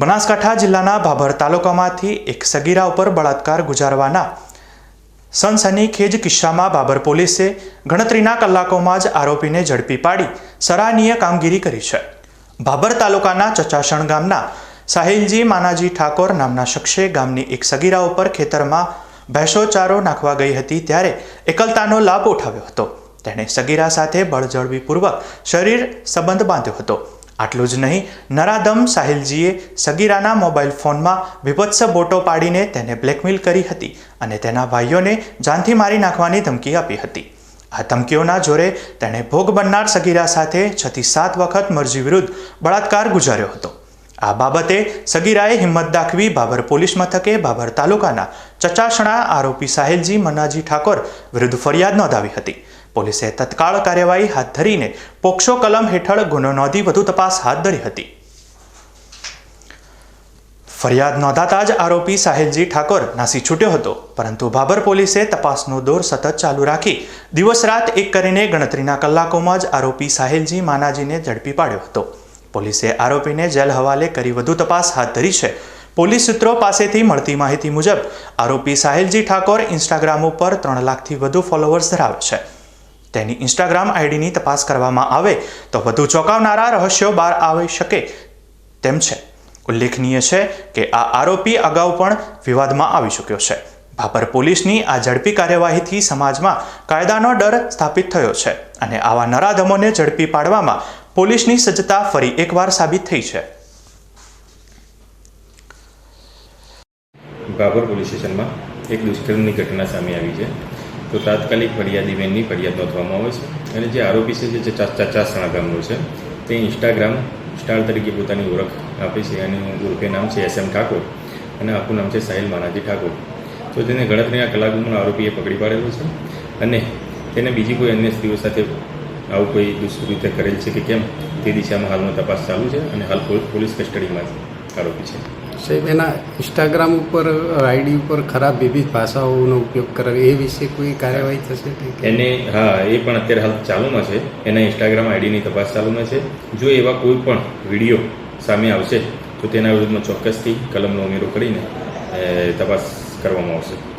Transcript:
બનાસકાંઠા જિલ્લાના ભાભર તાલુકામાંથી એક સગીરા ઉપર બળાત્કાર ગુજારવાના સનસનીખેજ કિસ્સામાં ભાભર પોલીસે ગણતરીના કલાકોમાં જ આરોપીને ઝડપી પાડી સરાહનીય કામગીરી કરી છે. ભાભર તાલુકાના ચચાસણ ગામના સાહિલજી માનાજી ઠાકોર નામના શખ્સે ગામની એક સગીરા ઉપર ખેતરમાં ભેંસો ચારો નાખવા ગઈ હતી ત્યારે એકલતાનો લાભ ઉઠાવ્યો હતો. તેણે સગીરા સાથે બળજળવીપૂર્વક શરીર સંબંધ બાંધ્યો હતો. આટલું જ નહીં. નરાધમ સાહિલજીએ સગીરાના મોબાઈલ ફોનમાં વિભત્સ બોટો પાડીને તેને બ્લેકમેલ કરી હતી અને તેના ભાઈઓને જાનથી મારી નાખવાની ધમકી આપી હતી. આ ધમકીઓના જોરે તેણે ભોગ બનનાર સગીરા સાથે છથી સાત વખત મરજી વિરુદ્ધ બળાત્કાર ગુજાર્યો હતો. આ બાબતે સગીરાએ હિંમત દાખવી બાબર પોલીસ મથકે બાબર તાલુકાના ચચાસણા આરોપી સાહેલજી મનાજી ઠાકોર વિરુદ્ધ ફરિયાદ નોંધાવી હતી. પોલીસે તત્કાળ કાર્યવાહી હાથ ધરીને પોક્સો કલમ હેઠળ ગુનો નોંધી વધુ તપાસ હાથ ધરી હતી. ફરિયાદ નોંધાતા જ આરોપી સાહેલજી ઠાકોર નાસી છૂટ્યો હતો, પરંતુ ભાભર પોલીસે તપાસનો દોર સતત ચાલુ રાખી દિવસ રાત એક કરીને ગણતરીના કલાકોમાં જ આરોપી સાહેલજી માનાજીને ઝડપી પાડ્યો હતો. પોલીસે આરોપીને જેલ હવાલે કરી વધુ તપાસ હાથ ધરી છે. પોલીસ સૂત્રો પાસેથી મળતી માહિતી મુજબ, આરોપી સાહિલજી ઠાકોર ઇન્સ્ટાગ્રામ ઉપર ત્રણ લાખથી વધુ ફોલોવર્સ ધરાવે છે. તેની ઇન્સ્ટાગ્રામ આઈડીની તપાસ કરવામાં આવે તો વધુ ચોંકાવનારા રહસ્યો બહાર આવી શકે તેમ છે. ઉલ્લેખનીય છે કે આ આરોપી અગાઉ પણ વિવાદમાં આવી ચૂક્યો છે. ભાભર પોલીસની આ ઝડપી કાર્યવાહીથી સમાજમાં કાયદાનો ડર સ્થાપિત થયો છે અને આવા નરાધમોને ઝડપી પાડવામાં પોલીસની સજ્જતા ફરી એકવાર સાબિત થઈ છે. બાબર પોલીસ સ્ટેશનમાં એક દુષ્કર્મની ઘટના સામે આવી છે. તો તાત્કાલિક ફરિયાદી બેનની ફરિયાદ નોંધવામાં આવે છે અને જે આરોપી છે, જે ચચા ચચાસણા ગામનો છે, તે ઇન્સ્ટાગ્રામ સ્ટાર તરીકે પોતાની ઓળખ આપે છે અને ઉર્ફે નામ છે એસ એમ ઠાકોર અને આખું નામ છે સાહિલ માનાજી ઠાકોર. તો તેને ગણતરીના કલાકોમાં આરોપીએ પકડી પાડેલો છે અને તેને બીજી કોઈ અન્ય સ્ત્રીઓ સાથે આવું કોઈ દુષ્કૃત્ય કરેલ છે કે કેમ? તે દિશામાં હાલમાં તપાસ ચાલુ છે અને હાલ પોલ- પોલીસ કસ્ટડીમાં આરોપી છે. સાહેબ એના ઇન્સ્ટાગ્રામ ઉપર આઈડી ઉપર ખરાબ વિવિધ ભાષાઓનો ઉપયોગ કરે એ વિશે કોઈ કાર્યવાહી થશે એને હા એ પણ અત્યારે હાલ ચાલુમાં છે. એના ઇન્સ્ટાગ્રામ આઈડીની તપાસ ચાલુમાં છે. જો એવા કોઈ પણ વીડિયો સામે આવશે તો તેના વિરુદ્ધમાં ચોક્કસથી કલમનો ઉમેરો કરીને તપાસ કરવામાં આવશે.